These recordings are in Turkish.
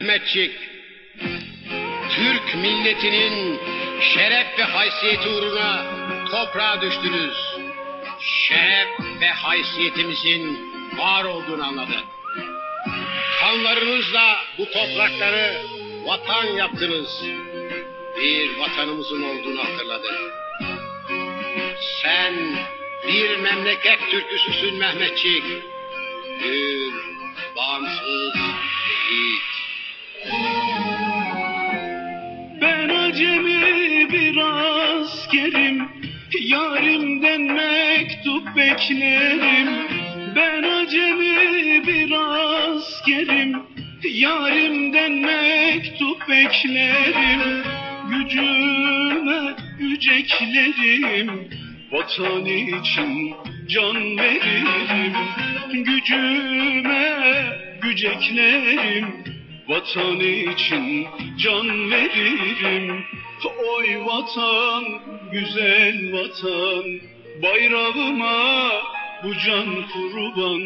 Mehmetçik, Türk milletinin şeref ve haysiyeti uğruna toprağa düştünüz. Şeref ve haysiyetimizin var olduğunu anladık. Kanlarınızla bu toprakları vatan yaptınız. Bir vatanımızın olduğunu hatırladık. Sen bir memleket türküsüsün Mehmetçik. Bir bağımsız yiğit. Acemi bir askerim Yarimden mektup beklerim. Ben acemi bir askerim Yarimden mektup beklerim. Gücüme güceklerim Vatan için can veririm. Gücüme güceklerim Vatan için can veririm. Oy vatan, güzel vatan. Bayrağıma bu can kurban.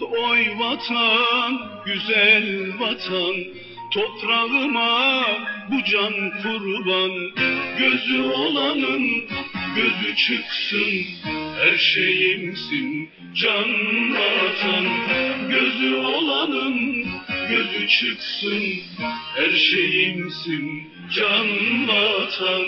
Oy vatan, güzel vatan. Toprağıma bu can kurban. Gözü olanın gözü çıksın. Her şeyimsin can vatan. Gözü olanın gözü çıksın Her şeyimsin can vatan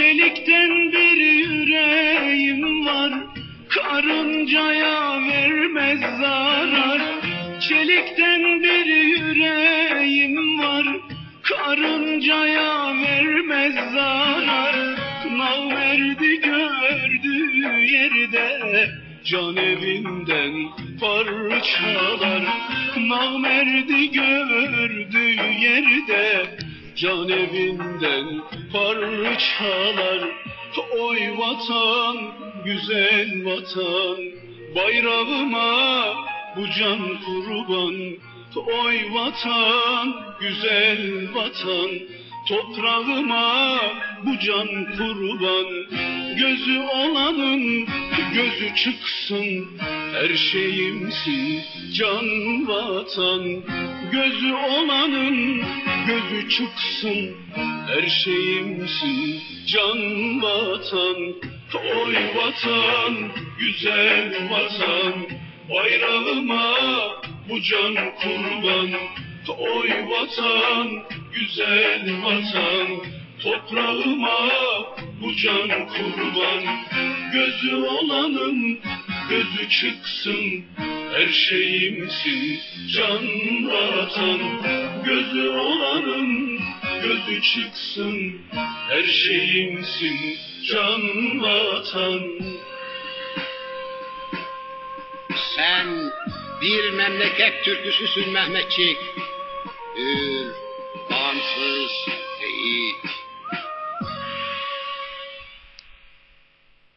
Çelikten bir yüreğim var. Karıncaya vermez zarar. Çelikten bir yüreğim var. Karıncaya vermez zarar. Kınav verdi gördüğü yerde. Can evinden parçalar. Kınav verdi gördüğü yerde Can evinden parçalar. Oy vatan, güzel vatan. Bayrağıma bu can kurban. Oy vatan, güzel vatan Toprağıma bu can kurban. Gözü olanın gözü çıksın Her şeyimsin can vatan. Gözü olanın gözü çıksın Her şeyimsin can vatan. Oy vatan, güzel vatan Bayrağıma bu can kurban Oy vatan, güzel vatan Toprağıma bu can kurban. Gözü olanın gözü çıksın Her şeyimsin can vatan Gözü olanın gözü çıksın Her şeyimsin can vatan Sen bir memleket türküsüsün Mehmetçik.